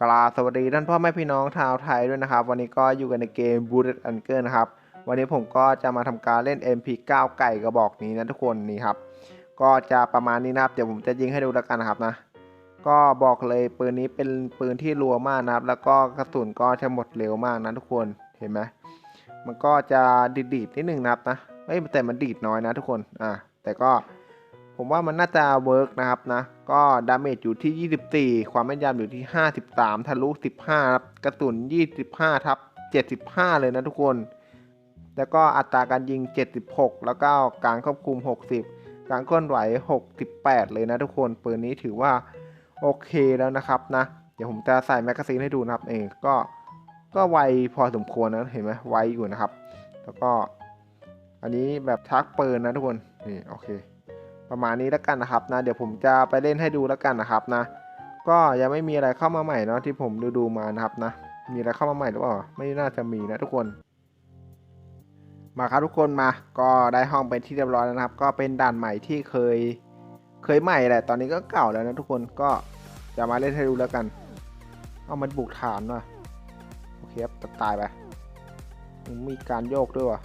กราสวัสดีท่านพ่อแม่พี่น้องชาวไทยด้วยนะครับ วันนี้ก็อยู่กันในเกม b u l l e t a n g e r นะครับ วันนี้ผมก็จะมาทำการเล่น MP9 ไก่กระบอกนี้นะทุกคนนี่ครับ ก็จะประมาณนี้นะครับเดี๋ยวผมจะยิงให้ดูแล้วกันนะครับนะ ก็บอกเลยปืนนี้เป็นปืนที่รัวมากนะครับ แล้วก็กระสุนก็จะหมดเร็วมากนะทุกคนเห็นไหมมันก็จะดีดๆนิดนึงนะครับนะเฮ้ยแต่มันดีดน้อยนะทุกคนอะแต่ก็ ผมว่ามันน่าจะเวิร์กนะครับนะ ก็ดาเมจอยู่ที่ 24 ความแม่นยำอยู่ที่ 53 ทะลุ 15ครับกระสุน 25 ทับ 75 เลยนะทุกคน แล้วก็อัตราการยิง 76 แล้วก็การควบคุม 60 การเคลื่อนไหว 68 เลยนะทุกคนปืนนี้ถือว่าโอเคแล้วนะครับนะ เดี๋ยวผมจะใส่แมกกาซีนให้ดูนะครับเองก็ก็ไวพอสมควรนะเห็นไหมไวอยู่นะครับ แล้วก็อันนี้แบบชักปืนนะทุกคนนี่โอเค ประมาณนี้แล้วกันนะครับนะเดี๋ยวผมจะไปเล่นให้ดูแล้วกันนะครับนะ ก็ยังไม่มีอะไรเข้ามาใหม่เนาะที่ผมดูดูมานะครับนะ มีอะไรเข้ามาใหม่หรือเปล่าไม่น่าจะมีนะทุกคน มาครับทุกคนมา ก็ได้ห้องเป็นที่เรียบร้อยแล้วนะครับ ก็เป็นด่านใหม่ที่เคยเคยใหม่แหละตอนนี้ก็เก่าแล้วนะทุกคนก็จะมาเล่นให้ดูแล้วกัน เอามันบุกฐานว่ะโอเคครับตายไปมีการโยกด้วยว่ะ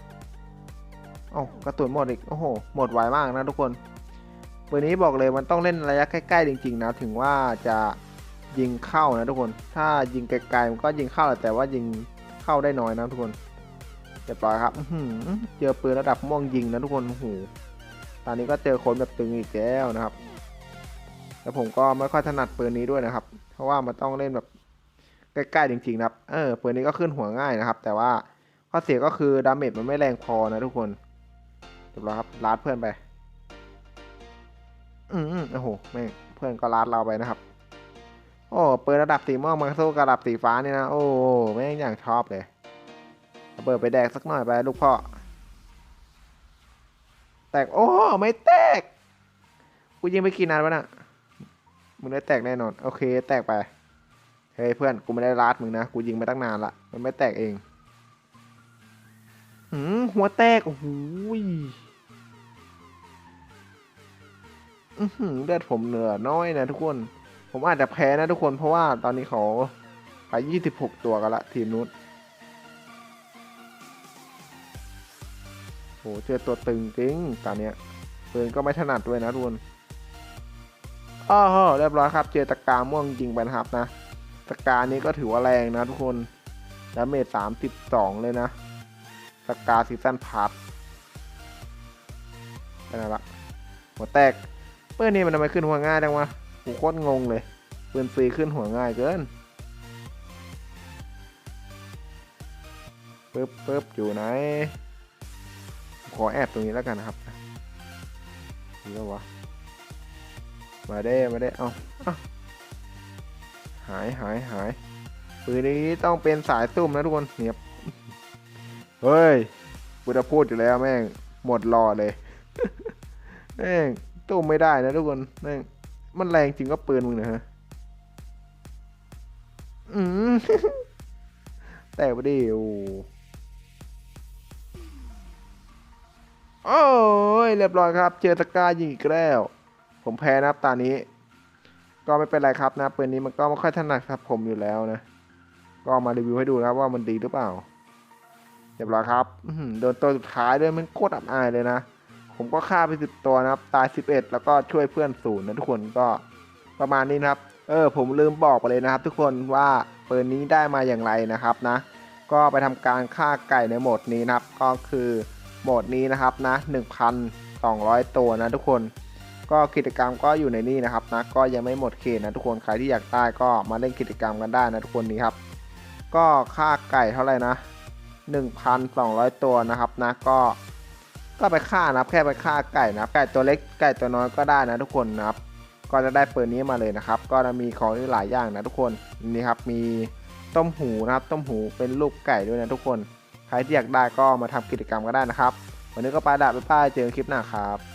เอ้ากระตุนหมดอีกโอ้โหหมดไวมากนะทุกคน ปืนนี้บอกเลยมันต้องเล่นระยะใกล้ๆจริงๆนะถึงว่าจะยิงเข้านะทุกคน ถ้ายิงไกลๆมันก็ยิงเข้าแต่ว่ายิงเข้าได้น้อยนะทุกคนเรียบร้อยครับเจอปืนระดับม่วงยิงนะทุกคนโอ้โหตอนนี้ก็เจอคนแบบตึงอีกแล้วนะครับ แล้วผมก็ไม่ค่อยถนัดปืนนี้ด้วยนะครับ เพราะว่ามันต้องเล่นแบบใกล้ๆจริงๆนะครับ เออปืนนี้ก็ขึ้นหัวง่ายนะครับ แต่ว่าข้อเสียก็คือดาเมจมันไม่แรงพอนะทุกคนเรียบร้อยครับลาดเพื่อนไป อืมโอ้โหแม่งเพื่อนก็ลาดเราไปนะครับ โอ้เปืนระดับสีม่วงมาสู้กับระดับสีฟ้านี่นะ โอ้แม่งอย่างชอบเลยเอาเปิดไปแดกสักหน่อยไปลูกพ่อ แตก โอ้ไม่แตก กูยิงไปกี่นัดวะน่ะ มึงได้แตกแน่นอน โอเค แตกไป เฮ้ยเพื่อน กูไม่ได้ลาดมึงนะ กูยิงไปตั้งนานละ มันไม่แตกเองหืมหัวแตก โอ้โห อือหือเลือดผมเหลือน้อยนะทุกคน ผมอาจจะแพ้นะทุกคนเพราะว่าตอนนี้เขาไปยี่สิบหกตัวกันละทีมนู้นโหเจอตัวตึงจริงตอนเนี้ยปืนก็ไม่ถนัดด้วยนะทุกคนอ้าวเรียบร้อยครับเจอตะกาม่วงจริงไปนะครับนะตะกานี้ก็ถือว่าแรงนะทุกคนดาเมจสามสิบสองเลยนะตะกาซีซั่นพาร์ทไปไหนละหัวแตก เปืนนี่มันทำไมขึ้นหัวง่ายจังวะกูโคตรงงเลยปืนฟรีขึ้นหัวง่ายเกินปึ๊บปึ๊บอยู่ไหน ขอแอบตรงนี้แล้วกันนะครับนี่แล้ววะ มาได้มาได้ เอาเอาหายหายหายปืนนี้ต้องเป็นสายซุ่มนะทุกคนเนี่ยเฮ้ยกูจะพูดอยู่แล้วแม่ง หมดรอเลย แม่ง ต้มไม่ได้นะทุกคนแม่งมันแรงจริงก็ปืนมึงนะฮะ อืมแต่ไปดิโอ้โอ้ยเรียบร้อยครับ เจอตะกายิงอีกแล้ว ผมแพ้นะครับตานี้ ก็ไม่เป็นไรครับนะปืนนี้มันก็ไม่ค่อยถนัดครับ ผมอยู่แล้วนะ ก็มารีวิวให้ดูนะครับว่ามันดีหรือเปล่า เรียบร้อยครับโดนตัวสุดท้ายด้วยมันโคตรอับอายเลยนะ ผมก็ฆ่าไปสิบตัวนะครับ ตายสิบเอ็ดแล้วก็ช่วยเพื่อนศูนย์นะทุกคนก็ประมาณนี้นะครับ เออ ผมลืมบอกไปเลยนะครับ ทุกคนว่าปืนนี้ได้มาอย่างไรนะครับนะ ก็ไปทำการฆ่าไก่ในโหมดนี้นะครับ ก็คือโหมดนี้นะครับนะ1,200 ตัวนะทุกคน ก็กิจกรรมก็อยู่ในนี่นะครับนะ ก็ยังไม่หมดเขตนะทุกคน ใครที่อยากได้ก็มาเล่นกิจกรรมกันได้นะทุกคนนี้ครับ ก็ค่าไก่เท่าไหร่นะ1,200 ตัวนะครับนะ ก็ ก็ไปฆ่านะครับ แค่ไปฆ่าไก่นะครับ ไก่ตัวเล็กไก่ตัวน้อยก็ได้นะทุกคนนะครับ ก็จะได้ปืนนี้มาเลยนะครับ ก็จะมีของหลายอย่างนะทุกคนนี่ครับมีต้มหูนะครับ ต้มหูเป็นลูกไก่ด้วยนะทุกคน ใครที่อยากได้ก็มาทำกิจกรรมก็ได้นะครับ วันนี้ก็ไปดาบไปป้ายเจอคลิปหน้าครับ